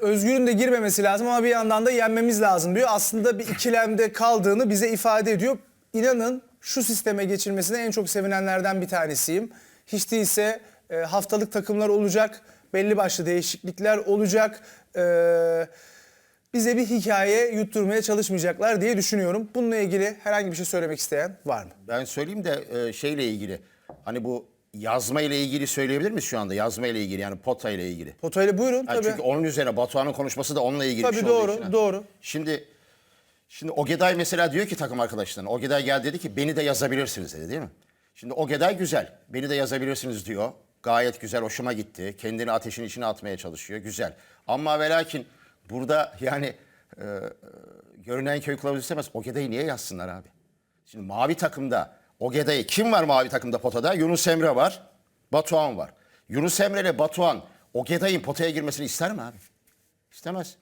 Özgür'ün de girmemesi lazım ama bir yandan da yenmemiz lazım diyor. Aslında bir ikilemde kaldığını bize ifade ediyor. İnanın şu sisteme geçilmesine en çok sevinenlerden bir tanesiyim. Hiç değilse e, haftalık takımlar olacak, belli başlı değişiklikler olacak. E, bize bir hikaye yutturmaya çalışmayacaklar diye düşünüyorum. Bununla ilgili herhangi bir şey söylemek isteyen var mı? Ben söyleyeyim de e, şeyle ilgili. Hani bu yazma ile ilgili söyleyebilir miyiz şu anda? Yazma ile ilgili yani pota ile ilgili. Potoyla buyurun Yani tabii. çünkü onun üzerine Batuhan'ın konuşması da onunla ilgili Tabii bir şey olduğu doğru, için. doğru. Şimdi şimdi Ogeday mesela diyor ki takım arkadaşlarına. Ogeday geldi dedi ki beni de yazabilirsiniz dedi değil mi? Şimdi Ogeday güzel. Beni de yazabilirsiniz diyor. Gayet güzel, hoşuma gitti. Kendini ateşin içine atmaya çalışıyor. Güzel. Ama ve lakin burada yani e, e, görünen köy kılavuz istemez. Ogeday'ı niye yazsınlar abi? Şimdi mavi takımda Ogeday'ı kim var mavi takımda potada? Yunus Emre var. Batuhan var. Yunus Emre ile Batuhan Ogeday'ın potaya girmesini ister mi abi? İstemez.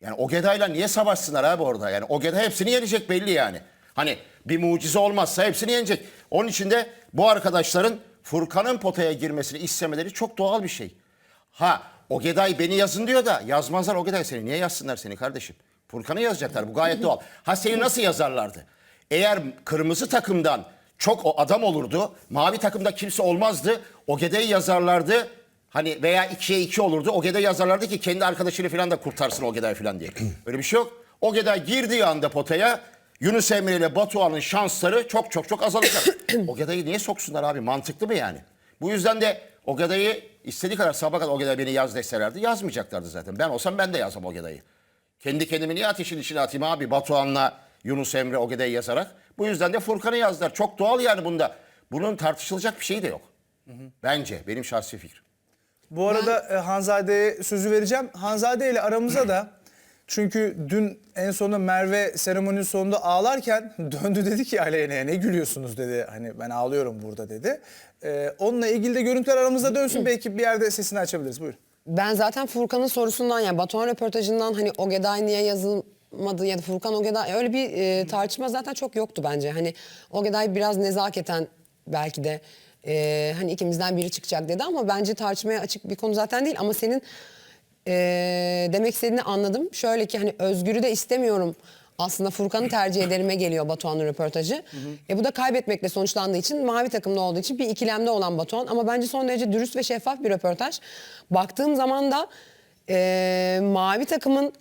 Yani Ogeday'la niye savaşsınlar abi orada? Yani Ogeday hepsini yenecek belli yani. Hani bir mucize olmazsa hepsini yenecek. Onun için de bu arkadaşların Furkan'ın potaya girmesini istemeleri çok doğal bir şey. Ha Ogeday beni yazın diyor da yazmazlar Ogeday seni. Niye yazsınlar seni kardeşim? Furkan'ı yazacaklar bu gayet doğal. Ha seni nasıl yazarlardı? Eğer kırmızı takımdan çok o adam olurdu, mavi takımda kimse olmazdı. Ogeday'ı yazarlardı. Hani veya 2'ye 2 olurdu. Ogeday yazarlardı ki kendi arkadaşını falan da kurtarsın Ogeday falan diye. Öyle bir şey yok. Ogeday girdiği anda potaya Yunus Emre ile Batuhan'ın şansları çok çok çok azalacak. Ogeday'ı niye soksunlar abi? Mantıklı mı yani? Bu yüzden de Ogeday'ı istediği kadar sabah kadar Ogeday beni yaz deselerdi yazmayacaklardı zaten. Ben olsam ben de yazsam Ogeday'ı. Kendi kendimi niye ateşin içine atayım abi Batuhan'la Yunus Emre Ogeday'ı yazarak. Bu yüzden de Furkan'ı yazdılar. Çok doğal yani bunda. Bunun tartışılacak bir şeyi de yok. Bence benim şahsi fikrim. Bu arada e, Hanzade'ye sözü vereceğim. Hanzade ile aramıza da çünkü dün en sonunda Merve seremoninin sonunda ağlarken döndü dedi ki Aleyna'ya ne gülüyorsunuz dedi. Hani ben ağlıyorum burada dedi. E, onunla ilgili de görüntüler aramızda dönsün belki bir yerde sesini açabiliriz. Buyurun. Ben zaten Furkan'ın sorusundan yani Batuhan röportajından hani Ogeday niye yazılmadı ya da Furkan Ogeday öyle bir e, tartışma zaten çok yoktu bence. Hani Ogeday biraz nezaketen belki de e, hani ikimizden biri çıkacak dedi ama bence tartışmaya açık bir konu zaten değil ama senin e, demek istediğini anladım. Şöyle ki hani Özgür'ü de istemiyorum aslında Furkan'ı tercih ederime geliyor Batuhan'ın röportajı. E bu da kaybetmekle sonuçlandığı için mavi takımda olduğu için bir ikilemde olan Batuhan. Ama bence son derece dürüst ve şeffaf bir röportaj. Baktığım zaman da e, mavi takımın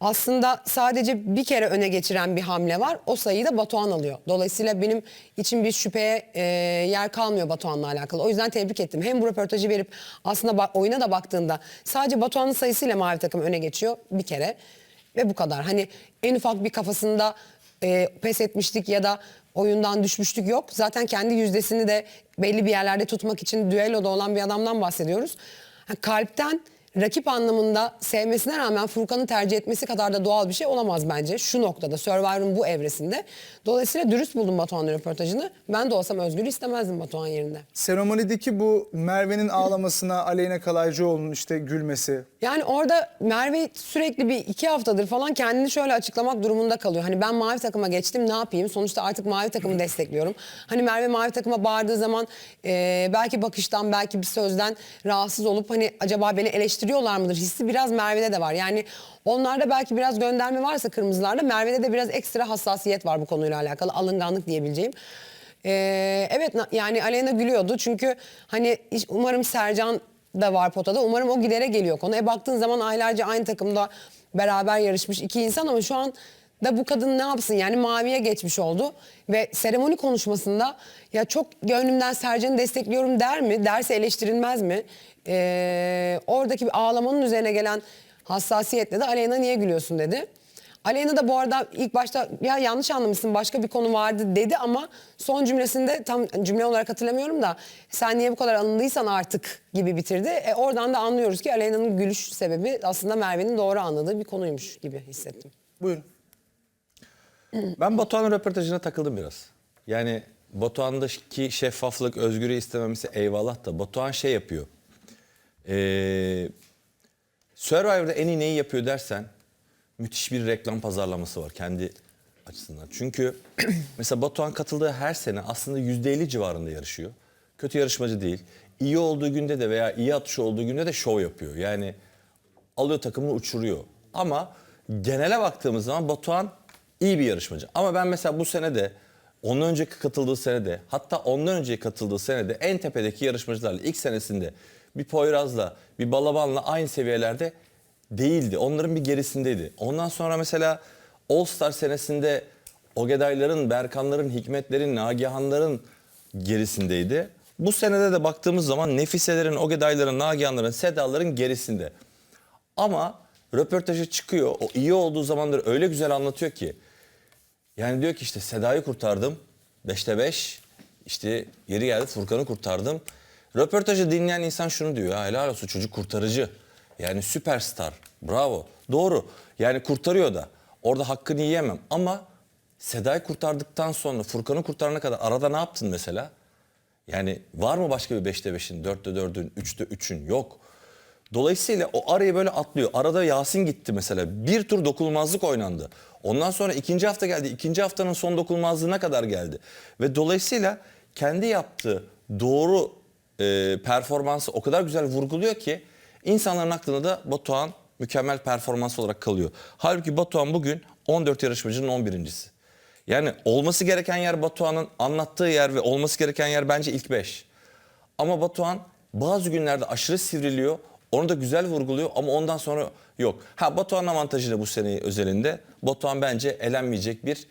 aslında sadece bir kere öne geçiren bir hamle var. O sayıyı da Batuhan alıyor. Dolayısıyla benim için bir şüpheye e, yer kalmıyor Batuhan'la alakalı. O yüzden tebrik ettim. Hem bu röportajı verip aslında oyuna da baktığında sadece Batuhan'ın sayısıyla mavi takım öne geçiyor bir kere. Ve bu kadar. Hani en ufak bir kafasında e, pes etmiştik ya da oyundan düşmüşlük yok. Zaten kendi yüzdesini de belli bir yerlerde tutmak için düelloda olan bir adamdan bahsediyoruz. Ha, kalpten rakip anlamında sevmesine rağmen Furkan'ı tercih etmesi kadar da doğal bir şey olamaz bence. Şu noktada Survivor'ın bu evresinde. Dolayısıyla dürüst buldum Batuhan'ın röportajını. Ben de olsam Özgür'ü istemezdim Batuhan yerinde. Seremonideki bu Merve'nin ağlamasına Aleyna Kalaycıoğlu'nun işte gülmesi. Yani orada Merve sürekli bir iki haftadır falan kendini şöyle açıklamak durumunda kalıyor. Hani ben mavi takıma geçtim ne yapayım? Sonuçta artık mavi takımı destekliyorum. Hani Merve mavi takıma bağırdığı zaman e, belki bakıştan belki bir sözden rahatsız olup hani acaba beni eleştiriyorlar mıdır? Hissi biraz Merve'de de var. Yani onlarda belki biraz gönderme varsa kırmızılarda Merve'de de biraz ekstra hassasiyet var bu konuyla alakalı. Alınganlık diyebileceğim. Ee, evet yani Aleyna gülüyordu çünkü hani umarım Sercan da var potada. Umarım o gidere geliyor konu. E baktığın zaman aylarca aynı takımda beraber yarışmış iki insan ama şu an da bu kadın ne yapsın yani maviye geçmiş oldu ve seremoni konuşmasında ya çok gönlümden Sercan'ı destekliyorum der mi derse eleştirilmez mi Ee, oradaki bir ağlamanın üzerine gelen hassasiyetle de Aleyna niye gülüyorsun dedi. Aleyna da bu arada ilk başta ya yanlış anlamışsın başka bir konu vardı dedi ama son cümlesinde tam cümle olarak hatırlamıyorum da sen niye bu kadar alındıysan artık gibi bitirdi. E, oradan da anlıyoruz ki Aleyna'nın gülüş sebebi aslında Merve'nin doğru anladığı bir konuymuş gibi hissettim. Buyurun. Ben Batuhan'ın röportajına takıldım biraz. Yani Batuhan'daki şeffaflık, özgürlüğü istememesi eyvallah da Batuhan şey yapıyor. Ee, Survivor'da en iyi neyi yapıyor dersen müthiş bir reklam pazarlaması var kendi açısından. Çünkü mesela Batuhan katıldığı her sene aslında %50 civarında yarışıyor. Kötü yarışmacı değil. İyi olduğu günde de veya iyi atışı olduğu günde de şov yapıyor. Yani alıyor takımını uçuruyor. Ama genele baktığımız zaman Batuhan iyi bir yarışmacı. Ama ben mesela bu sene de ondan önceki katıldığı senede hatta ondan önceki katıldığı senede en tepedeki yarışmacılarla ilk senesinde bir Poyraz'la bir Balaban'la aynı seviyelerde değildi. Onların bir gerisindeydi. Ondan sonra mesela All Star senesinde Ogedayların, Berkanların, Hikmetlerin, Nagihanların gerisindeydi. Bu senede de baktığımız zaman Nefiselerin, Ogedayların, Nagihanların, Sedaların gerisinde. Ama röportajı çıkıyor. O iyi olduğu zamandır öyle güzel anlatıyor ki. Yani diyor ki işte Seda'yı kurtardım. 5'te 5. İşte yeri geldi Furkan'ı kurtardım. Röportajı dinleyen insan şunu diyor. Ya helal olsun çocuk kurtarıcı. Yani süperstar. Bravo. Doğru. Yani kurtarıyor da. Orada hakkını yiyemem. Ama Seda'yı kurtardıktan sonra Furkan'ı kurtarana kadar arada ne yaptın mesela? Yani var mı başka bir 5'te 5'in, 4'te 4'ün, 3'te 3'ün? Yok. Dolayısıyla o arayı böyle atlıyor. Arada Yasin gitti mesela. Bir tur dokunulmazlık oynandı. Ondan sonra ikinci hafta geldi. İkinci haftanın son dokunulmazlığına kadar geldi. Ve dolayısıyla kendi yaptığı doğru e, performansı o kadar güzel vurguluyor ki insanların aklında da Batuhan mükemmel performans olarak kalıyor. Halbuki Batuhan bugün 14 yarışmacının 11.si. Yani olması gereken yer Batuhan'ın anlattığı yer ve olması gereken yer bence ilk 5. Ama Batuhan bazı günlerde aşırı sivriliyor. Onu da güzel vurguluyor ama ondan sonra yok. Ha Batuhan'ın avantajı da bu sene özelinde. Batuhan bence elenmeyecek bir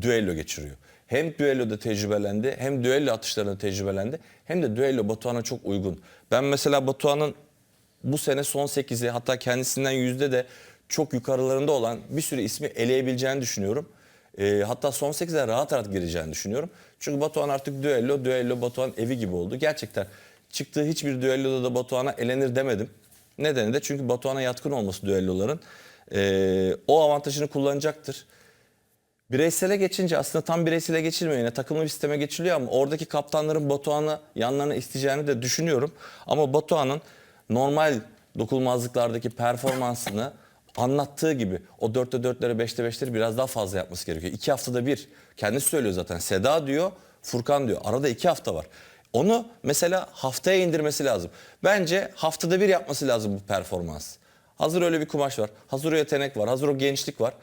düello geçiriyor. Hem düelloda tecrübelendi hem düello atışlarında tecrübelendi hem de düello Batuhan'a çok uygun. Ben mesela Batuhan'ın bu sene son 8'i hatta kendisinden yüzde de çok yukarılarında olan bir sürü ismi eleyebileceğini düşünüyorum. Ee, hatta son 8'e rahat rahat gireceğini düşünüyorum. Çünkü Batuhan artık düello, düello Batuhan evi gibi oldu. Gerçekten çıktığı hiçbir düelloda da Batuhan'a elenir demedim. Nedeni de çünkü Batuhan'a yatkın olması düelloların. Ee, o avantajını kullanacaktır. Bireysele geçince aslında tam bireysele geçilmiyor yine takımlı bir sisteme geçiliyor ama oradaki kaptanların Batuhan'ı yanlarına isteyeceğini de düşünüyorum. Ama Batuhan'ın normal dokunulmazlıklardaki performansını anlattığı gibi o 4'te 4'leri 5'te 5'leri biraz daha fazla yapması gerekiyor. İki haftada bir kendisi söylüyor zaten Seda diyor Furkan diyor arada iki hafta var. Onu mesela haftaya indirmesi lazım. Bence haftada bir yapması lazım bu performans. Hazır öyle bir kumaş var. Hazır o yetenek var. Hazır o gençlik var.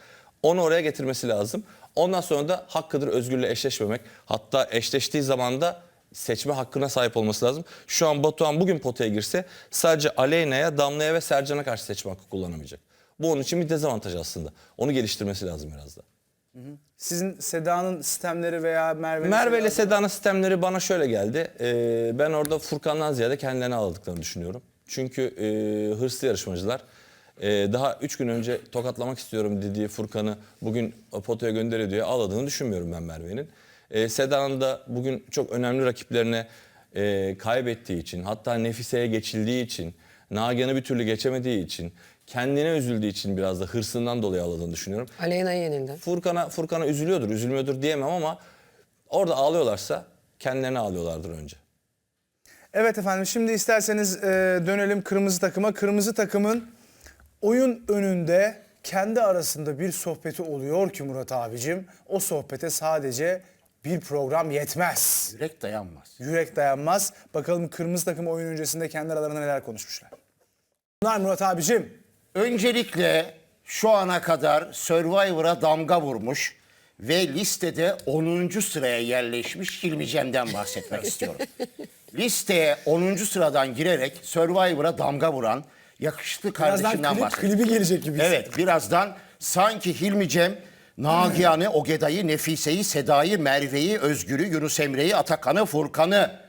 Onu oraya getirmesi lazım. Ondan sonra da hakkıdır özgürle eşleşmemek. Hatta eşleştiği zaman da seçme hakkına sahip olması lazım. Şu an Batuhan bugün potaya girse sadece Aleyna'ya, Damla'ya ve Sercan'a karşı seçme hakkı kullanamayacak. Bu onun için bir dezavantaj aslında. Onu geliştirmesi lazım biraz da. Sizin Seda'nın sistemleri veya Merve'nin Merve ile Seda'nın- Seda'nın sistemleri bana şöyle geldi. Ee, ben orada Furkan'dan ziyade kendilerini aldıklarını düşünüyorum. Çünkü e, hırslı yarışmacılar. E, daha üç gün önce tokatlamak istiyorum dediği Furkan'ı bugün potaya gönderiyor diye ağladığını düşünmüyorum ben Merve'nin. E, Seda'nın da bugün çok önemli rakiplerine e, kaybettiği için hatta Nefise'ye geçildiği için Nagihan'ı bir türlü geçemediği için kendine üzüldüğü için biraz da hırsından dolayı ağladığını düşünüyorum. Aleyna'ya yenildi. Furkan'a Furkan'a üzülüyordur, üzülmüyordur diyemem ama orada ağlıyorlarsa kendilerine ağlıyorlardır önce. Evet efendim şimdi isterseniz e, dönelim kırmızı takıma. Kırmızı takımın oyun önünde kendi arasında bir sohbeti oluyor ki Murat abicim. O sohbete sadece bir program yetmez. Yürek dayanmaz. Yürek dayanmaz. Bakalım kırmızı takım oyun öncesinde kendi aralarında neler konuşmuşlar. Bunlar Murat abicim. Öncelikle şu ana kadar Survivor'a damga vurmuş ve listede 10. sıraya yerleşmiş Hilmi Cem'den bahsetmek istiyorum. Listeye 10. sıradan girerek Survivor'a damga vuran Birazdan kardeşimden klip, bahsediyorum. klibi gelecek gibi. Evet birazdan sanki Hilmi Cem Nagihan'ı, Ogeday'ı, Nefise'yi, Seda'yı, Merve'yi, Özgür'ü, Yunus Emre'yi, Atakan'ı, Furkan'ı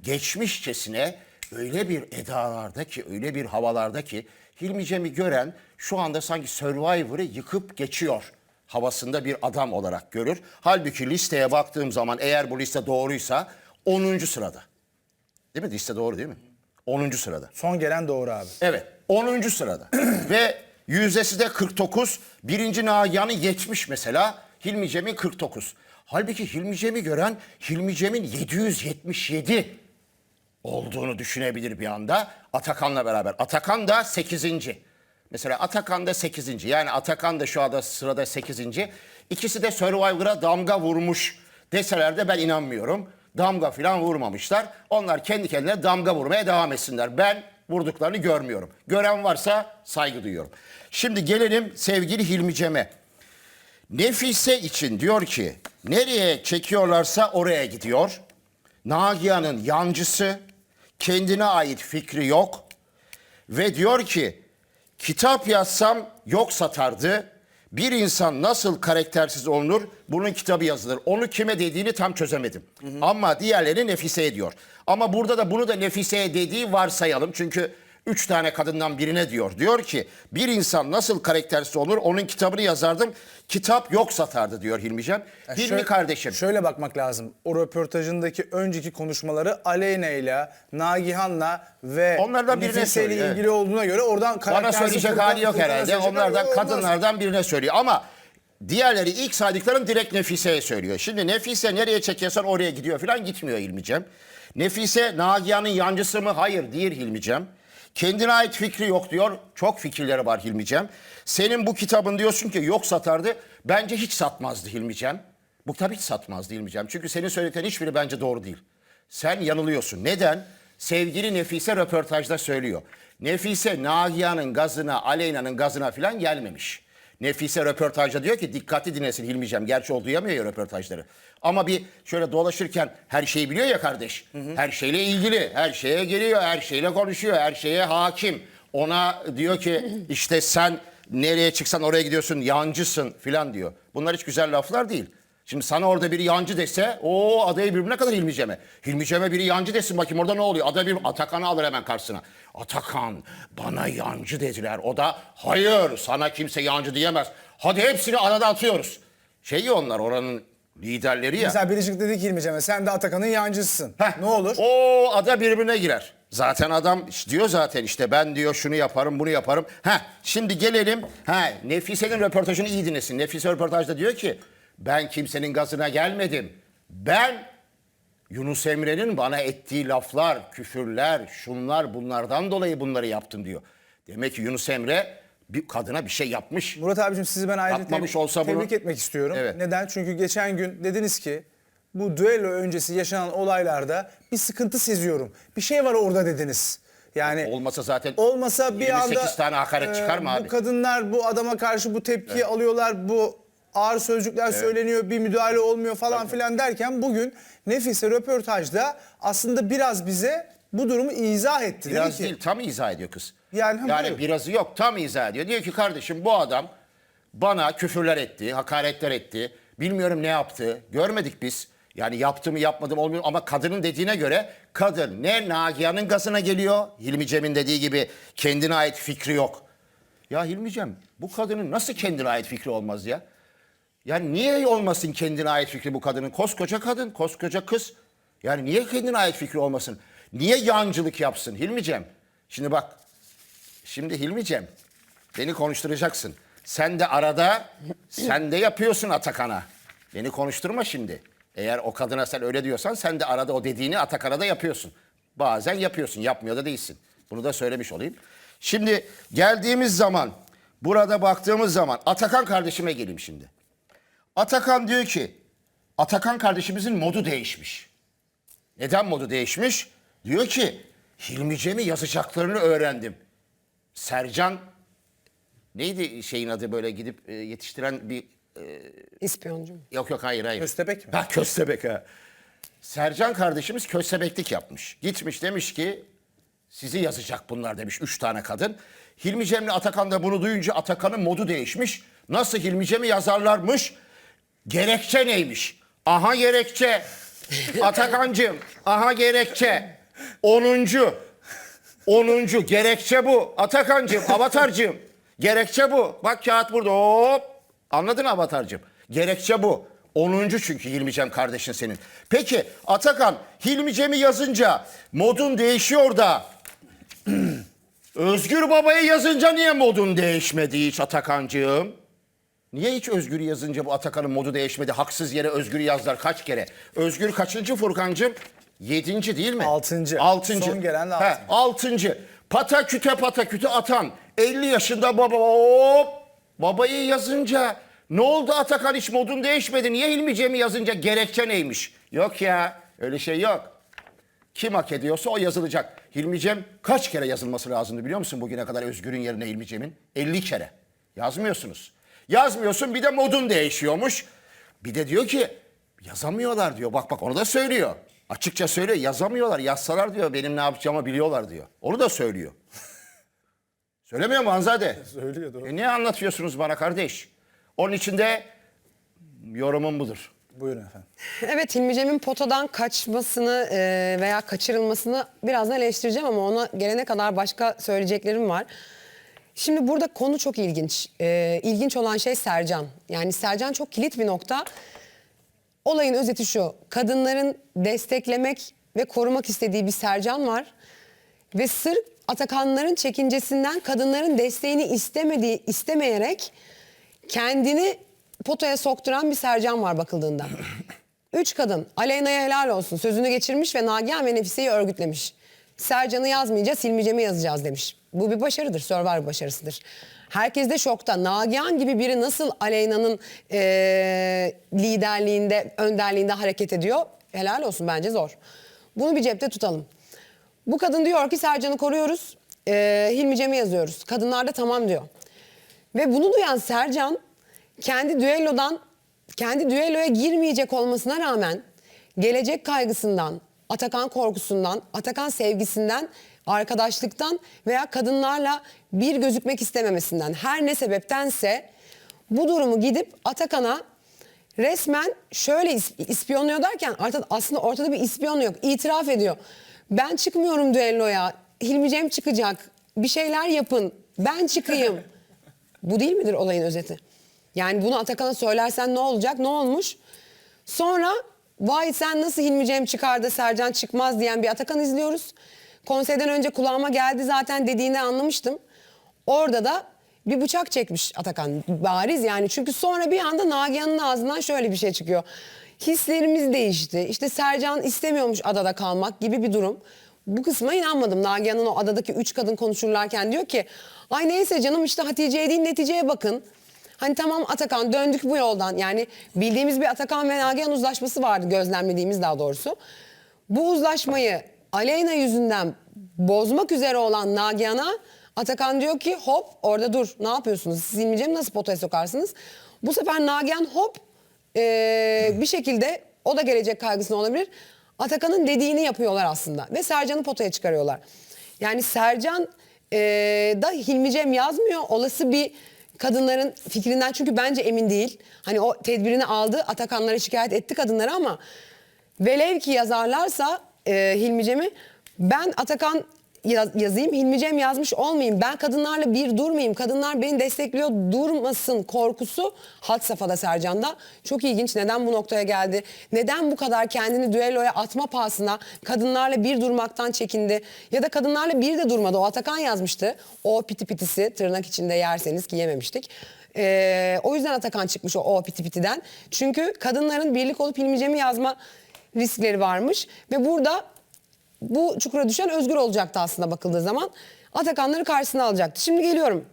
geçmişçesine öyle bir edalarda ki, öyle bir havalarda ki Hilmi Cem'i gören şu anda sanki Survivor'ı yıkıp geçiyor havasında bir adam olarak görür. Halbuki listeye baktığım zaman eğer bu liste doğruysa 10. sırada. Değil mi? Liste doğru değil mi? 10. sırada. Son gelen doğru abi. Evet 10. sırada. Ve yüzdesi de 49. Birinci Nagihan'ı geçmiş mesela. Hilmi Cem'in 49. Halbuki Hilmi Cem'i gören Hilmi Cem'in 777 olduğunu düşünebilir bir anda Atakan'la beraber. Atakan da 8. Mesela Atakan da 8. Yani Atakan da şu anda sırada 8. İkisi de Survivor'a damga vurmuş deseler de ben inanmıyorum. Damga falan vurmamışlar. Onlar kendi kendine damga vurmaya devam etsinler. Ben vurduklarını görmüyorum. Gören varsa saygı duyuyorum. Şimdi gelelim sevgili Hilmi Cem'e. Nefise için diyor ki nereye çekiyorlarsa oraya gidiyor. Nagihan'ın yancısı, kendine ait fikri yok ve diyor ki kitap yazsam yok satardı. Bir insan nasıl karaktersiz olunur? Bunun kitabı yazılır. Onu kime dediğini tam çözemedim. Ama diğerleri Nefise'ye diyor. Ama burada da bunu da Nefise'ye dediği varsayalım. Çünkü üç tane kadından birine diyor. Diyor ki bir insan nasıl karaktersiz olur? Onun kitabını yazardım. Kitap yok satardı diyor Hilmi Cem. Hilmi Şöyle- kardeşim. Şöyle bakmak lazım. O röportajındaki önceki konuşmaları Aleyna ile Nagihan'la ve Onlardan birine söylüyor, ilgili olduğuna göre oradan Bana söyleyecek hali yok herhalde. Onlardan kadınlardan birine söylüyor ama diğerleri ilk saydıklarım direkt Nefise'ye söylüyor. Şimdi Nefise nereye çekiyorsan oraya gidiyor falan gitmiyor Hilmicem. Nefise Nagihan'ın yancısı mı? Hayır değil Hilmicem. Kendine ait fikri yok diyor. Çok fikirleri var Hilmicem. Senin bu kitabın diyorsun ki yok satardı. Bence hiç satmazdı Hilmicem. Bu kitap hiç satmazdı Hilmicem. Çünkü senin söylediklerin hiçbiri bence doğru değil. Sen yanılıyorsun. Neden? Sevgili Nefise röportajda söylüyor. Nefise Nagihan'ın gazına, Aleyna'nın gazına falan gelmemiş. Nefise röportajda diyor ki dikkatli dinlesin Hilmicem. Gerçi o duyamıyor ya röportajları. Ama bir şöyle dolaşırken her şeyi biliyor ya kardeş. Her şeyle ilgili, her şeye geliyor, her şeyle konuşuyor, her şeye hakim. Ona diyor ki işte sen nereye çıksan oraya gidiyorsun, yancısın filan diyor. Bunlar hiç güzel laflar değil. Şimdi sana orada biri yancı dese o adayı birbirine kadar Hilmi Cem'e. Hilmi Cem'e biri yancı desin bakayım orada ne oluyor? Ada bir Atakan'ı alır hemen karşısına. Atakan bana yancı dediler. O da hayır sana kimse yancı diyemez. Hadi hepsini arada atıyoruz. Şey onlar oranın liderleri ya. Mesela Biricik dedi ki Hilmi Cem'e sen de Atakan'ın yancısısın. Heh, Ne olur? O ada birbirine girer. Zaten adam diyor zaten işte ben diyor şunu yaparım bunu yaparım. Ha şimdi gelelim. Ha Nefise'nin röportajını iyi dinlesin. Nefise röportajda diyor ki ben kimsenin gazına gelmedim. Ben Yunus Emre'nin bana ettiği laflar, küfürler, şunlar bunlardan dolayı bunları yaptım diyor. Demek ki Yunus Emre bir kadına bir şey yapmış. Murat abicim sizi ben ayrıca Yapmamış tebrik, olsa bunu- tebrik etmek istiyorum. Evet. Neden? Çünkü geçen gün dediniz ki bu düello öncesi yaşanan olaylarda bir sıkıntı seziyorum. Bir şey var orada dediniz. Yani Olmasa zaten olmasa bir 28 anda tane hakaret çıkar mı e, abi? Bu kadınlar bu adama karşı bu tepkiyi alıyorlar. Bu ağır sözcükler söyleniyor, bir müdahale olmuyor falan filan derken bugün Nefise röportajda aslında biraz bize bu durumu izah etti. Biraz Dedi ki, değil tam izah ediyor kız. Yani, Yani, ha, buyurun. birazı yok tam izah ediyor. Diyor ki kardeşim bu adam bana küfürler etti, hakaretler etti. Bilmiyorum ne yaptı. Görmedik biz. Yani yaptı mı yapmadı mı olmuyor ama kadının dediğine göre kadın ne Nagihan'ın gazına geliyor. Hilmi Cem'in dediği gibi kendine ait fikri yok. Ya Hilmi Cem bu kadının nasıl kendine ait fikri olmaz ya? Yani niye olmasın kendine ait fikri bu kadının? Koskoca kadın, koskoca kız. Yani niye kendine ait fikri olmasın? Niye yancılık yapsın Hilmicem? Şimdi bak, şimdi Hilmicem beni konuşturacaksın. Sen de arada, sen de yapıyorsun Atakan'a. Beni konuşturma şimdi. Eğer o kadına sen öyle diyorsan sen de arada o dediğini Atakan'a da yapıyorsun. Bazen yapıyorsun, yapmıyor da değilsin. Bunu da söylemiş olayım. Şimdi geldiğimiz zaman, burada baktığımız zaman Atakan kardeşime geleyim şimdi. Atakan diyor ki, Atakan kardeşimizin modu değişmiş. Neden modu değişmiş? Diyor ki, Hilmi Cem'i yazacaklarını öğrendim. Sercan, neydi şeyin adı böyle gidip e, yetiştiren bir... İspiyoncu mu? Yok yok hayır hayır. Köstebek mi? Ha Köstebek ha. Sercan kardeşimiz köstebeklik yapmış. Gitmiş demiş ki sizi yazacak bunlar demiş üç tane kadın. Hilmi Cem'le Atakan da bunu duyunca Atakan'ın modu değişmiş. Nasıl Hilmi Cem'i yazarlarmış? Gerekçe neymiş? Aha gerekçe. Atakancığım aha gerekçe. Onuncu. Onuncu gerekçe bu. Atakancığım, avatarcığım. Gerekçe bu. Bak kağıt burada hop. Anladın avatarcığım? Gerekçe bu. Onuncu çünkü Hilmi Cem kardeşin senin. Peki Atakan Hilmi Cem'i yazınca modun değişiyor da Özgür Baba'yı yazınca niye modun değişmedi hiç Atakancığım? Niye hiç Özgür yazınca bu Atakan'ın modu değişmedi? Haksız yere Özgür yazdılar kaç kere? Özgür kaçıncı Furkancığım? Yedinci değil mi? Altıncı. Altıncı. Son gelen de He, altıncı. altıncı. Pata küte pata küte atan 50 yaşında baba hop babayı yazınca ne oldu Atakan hiç modun değişmedi? Niye Hilmi Cem'i yazınca gerekçe neymiş? Yok ya öyle şey yok. Kim hak ediyorsa o yazılacak. Hilmi Cem kaç kere yazılması lazımdı biliyor musun bugüne kadar Özgür'ün yerine Hilmi Cem'in? 50 kere. Yazmıyorsunuz. Yazmıyorsun bir de modun değişiyormuş. Bir de diyor ki yazamıyorlar diyor. Bak bak onu da söylüyor. Açıkça söylüyor yazamıyorlar. Yazsalar diyor benim ne yapacağımı biliyorlar diyor. Onu da söylüyor. Söylemiyor mu Hanzade? Söylüyor, doğru. E ne anlatıyorsunuz bana kardeş? Onun için de yorumum budur. Buyurun efendim. Evet Hilmi Cem'in potadan kaçmasını e, veya kaçırılmasını birazdan eleştireceğim ama ona gelene kadar başka söyleyeceklerim var. Şimdi burada konu çok ilginç. E, ilginç olan şey Sercan. Yani Sercan çok kilit bir nokta. Olayın özeti şu. Kadınların desteklemek ve korumak istediği bir Sercan var. Ve sırf Atakanların çekincesinden kadınların desteğini istemediği, istemeyerek kendini potaya sokturan bir Sercan var bakıldığında. Üç kadın Aleyna'ya helal olsun sözünü geçirmiş ve Nagihan ve Nefise'yi örgütlemiş. Sercan'ı yazmayacağız Hilmi yazacağız demiş. Bu bir başarıdır Survivor başarısıdır. Herkes de şokta. Nagihan gibi biri nasıl Aleyna'nın eee, liderliğinde, önderliğinde hareket ediyor? Helal olsun bence zor. Bunu bir cepte tutalım. Bu kadın diyor ki Sercan'ı koruyoruz. eee Hilmi Cem'i yazıyoruz. Kadınlar da tamam diyor. Ve bunu duyan Sercan kendi düellodan, kendi düelloya girmeyecek olmasına rağmen gelecek kaygısından, Atakan korkusundan, Atakan sevgisinden, arkadaşlıktan veya kadınlarla bir gözükmek istememesinden her ne sebeptense bu durumu gidip Atakan'a resmen şöyle is- ispiyonluyor derken aslında ortada bir ispiyon yok. İtiraf ediyor. Ben çıkmıyorum düelloya. Hilmi Cem çıkacak. Bir şeyler yapın. Ben çıkayım. Bu değil midir olayın özeti? Yani bunu Atakan'a söylersen ne olacak? Ne olmuş? Sonra vay sen nasıl Hilmi Cem çıkar da Sercan çıkmaz diyen bir Atakan izliyoruz. Konseyden önce kulağıma geldi zaten dediğini anlamıştım. Orada da bir bıçak çekmiş Atakan bariz yani çünkü sonra bir anda Nagihan'ın ağzından şöyle bir şey çıkıyor. Hislerimiz değişti. İşte Sercan istemiyormuş adada kalmak gibi bir durum. Bu kısma inanmadım. Nagihan'ın o adadaki üç kadın konuşurlarken diyor ki ay neyse canım işte Hatice'ye değil neticeye bakın. Hani tamam Atakan döndük bu yoldan. Yani bildiğimiz bir Atakan ve Nagihan uzlaşması vardı gözlemlediğimiz daha doğrusu. Bu uzlaşmayı Aleyna yüzünden bozmak üzere olan Nagihan'a Atakan diyor ki hop orada dur ne yapıyorsunuz? Siz Hilmi Cem'i nasıl potaya sokarsınız? Bu sefer Nagihan hop ee, bir şekilde o da gelecek kaygısına olabilir. Atakan'ın dediğini yapıyorlar aslında ve Sercan'ı potaya çıkarıyorlar. Yani Sercan ee, da Hilmi Cem yazmıyor. Olası bir kadınların fikrinden çünkü bence emin değil. Hani o tedbirini aldı Atakanlara şikayet etti kadınları ama velev ki yazarlarsa e, Hilmi Cem'i ben Atakan yaz- yazayım Hilmi Cem yazmış olmayayım. Ben kadınlarla bir durmayayım. Kadınlar beni destekliyor durmasın korkusu had safhada Sercan'da. Çok ilginç neden bu noktaya geldi? Neden bu kadar kendini düelloya atma pahasına kadınlarla bir durmaktan çekindi? Ya da kadınlarla bir de durmadı. O Atakan yazmıştı. O piti pitisi tırnak içinde yerseniz ki yememiştik. Ee, o yüzden Atakan çıkmış o, o piti pitiden. Çünkü kadınların birlik olup Hilmi Cem'i yazma riskleri varmış. Ve burada bu çukura düşen Özgür olacaktı aslında bakıldığı zaman. Atakanları karşısına alacaktı. Şimdi geliyorum.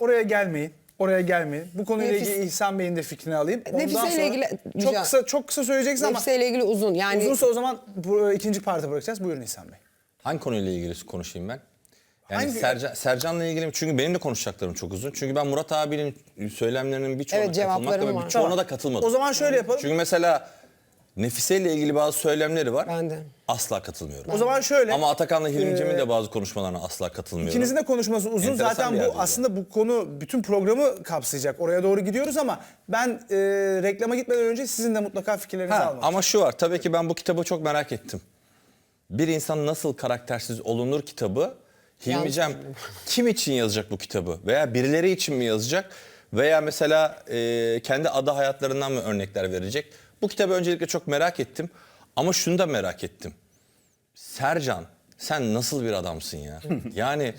Oraya gelmeyin. Oraya gelmeyin. Bu konuyla Nefis- ilgili İhsan Bey'in de fikrini alayım. Ondan Nefise ile ilgili- çok kısa çok kısa söyleyeceksin ama Nefise ile ilgili uzun. Yani uzunsa o zaman bu ikinci parta bırakacağız. Buyurun İhsan Bey. Hangi konuyla ilgili konuşayım ben? Yani Hangi- Sercan, Sercan'la ilgili çünkü benim de konuşacaklarım çok uzun. Çünkü ben Murat abinin söylemlerinin birçoğuna Evet, katılmakla cevaplarım ve birçoğuna Tamam. da katılmadım. O zaman şöyle yapalım. Çünkü mesela Nefise ile ilgili bazı söylemleri var. Ben de. Asla katılmıyorum. O zaman şöyle. Ama Atakan'la Hilmi Ee, Cem'in de bazı konuşmalarına asla katılmıyorum. İkinizin de konuşması uzun. Enteresan Zaten bu aslında bu konu bütün programı kapsayacak. Oraya doğru gidiyoruz ama ben e, reklama gitmeden önce sizin de mutlaka fikirlerinizi Ha, almak ama şu var tabii ki ben bu kitabı çok merak ettim. Bir insan nasıl karaktersiz olunur kitabı Hilmi Cem kim için yazacak bu kitabı? Veya birileri için mi yazacak? Veya mesela e, kendi ada hayatlarından mı örnekler verecek? Bu kitabı öncelikle çok merak ettim. Ama şunu da merak ettim. Sercan sen nasıl bir adamsın ya? Yani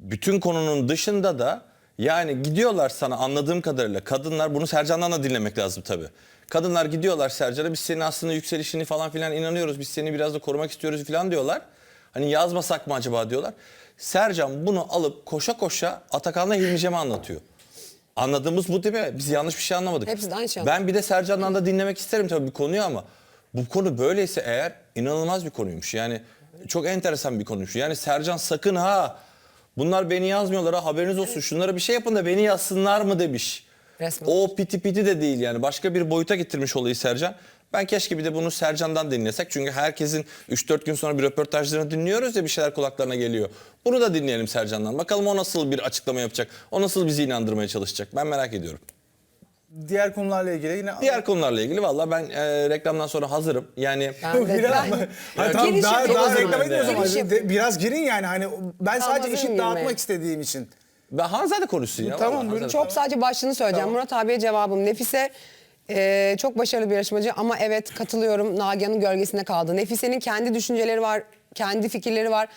bütün konunun dışında da yani gidiyorlar sana anladığım kadarıyla kadınlar bunu Sercan'dan da dinlemek lazım tabii. Kadınlar gidiyorlar Sercan'a biz senin aslında yükselişini falan filan inanıyoruz. Biz seni biraz da korumak istiyoruz falan diyorlar. Hani yazmasak mı acaba diyorlar. Sercan bunu alıp koşa koşa Atakan'la Hilmi Cem'e anlatıyor. Anladığımız bu değil mi? Biz yanlış bir şey anlamadık. Hepsi de aynı şey Ben bir de Sercan'dan da dinlemek isterim tabii bu konuyu ama bu konu böyleyse eğer inanılmaz bir konuymuş. Yani çok enteresan bir konu şu. Yani Sercan sakın ha bunlar beni yazmıyorlar ha haberiniz olsun şunlara bir şey yapın da beni yazsınlar mı demiş. Resmen. O piti piti de değil yani başka bir boyuta getirmiş olayı Sercan. Ben keşke bir de bunu Sercan'dan dinlesek. Çünkü herkesin 3-4 gün sonra bir röportajlarını dinliyoruz ya bir şeyler kulaklarına geliyor. Bunu da dinleyelim Sercan'dan. Bakalım o nasıl bir açıklama yapacak. O nasıl bizi inandırmaya çalışacak. Ben merak ediyorum. Diğer konularla ilgili yine Diğer konularla ilgili valla ben e, reklamdan sonra hazırım. Yani Ben de- Biraz ben- mı? Hayır, tamam, Giriş daha, yapayım daha o zaman. reklam. Giriş yapayım. Biraz girin yani hani ben sadece hazırım işi dağıtmak istediğim için. ben Hanzade de konuşsun ya. Tamam, vallahi buyurun. Hanzade- Çok sadece başlığını söyleyeceğim. Murat abiye cevabım. Nefise e, çok başarılı bir yarışmacı ama evet katılıyorum Nagihan'ın gölgesinde kaldı. Nefise'nin kendi düşünceleri var, kendi fikirleri var.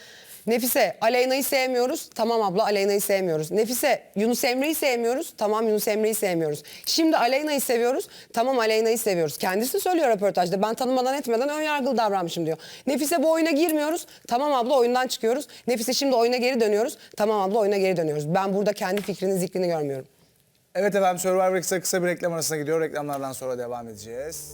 Nefise, Aleyna'yı sevmiyoruz. Tamam abla Aleyna'yı sevmiyoruz. Nefise, Yunus Emre'yi sevmiyoruz. Tamam Yunus Emre'yi sevmiyoruz. Şimdi Aleyna'yı seviyoruz. Tamam Aleyna'yı seviyoruz. Kendisi söylüyor röportajda. Ben tanımadan etmeden ön yargılı davranmışım diyor. Nefise bu oyuna girmiyoruz. Tamam abla oyundan çıkıyoruz. Nefise şimdi oyuna geri dönüyoruz. Tamam abla oyuna geri dönüyoruz. Ben burada kendi fikrinin zikrini görmüyorum. Evet efendim Survivor X'e kısa bir reklam arasına gidiyor. Reklamlardan sonra devam edeceğiz.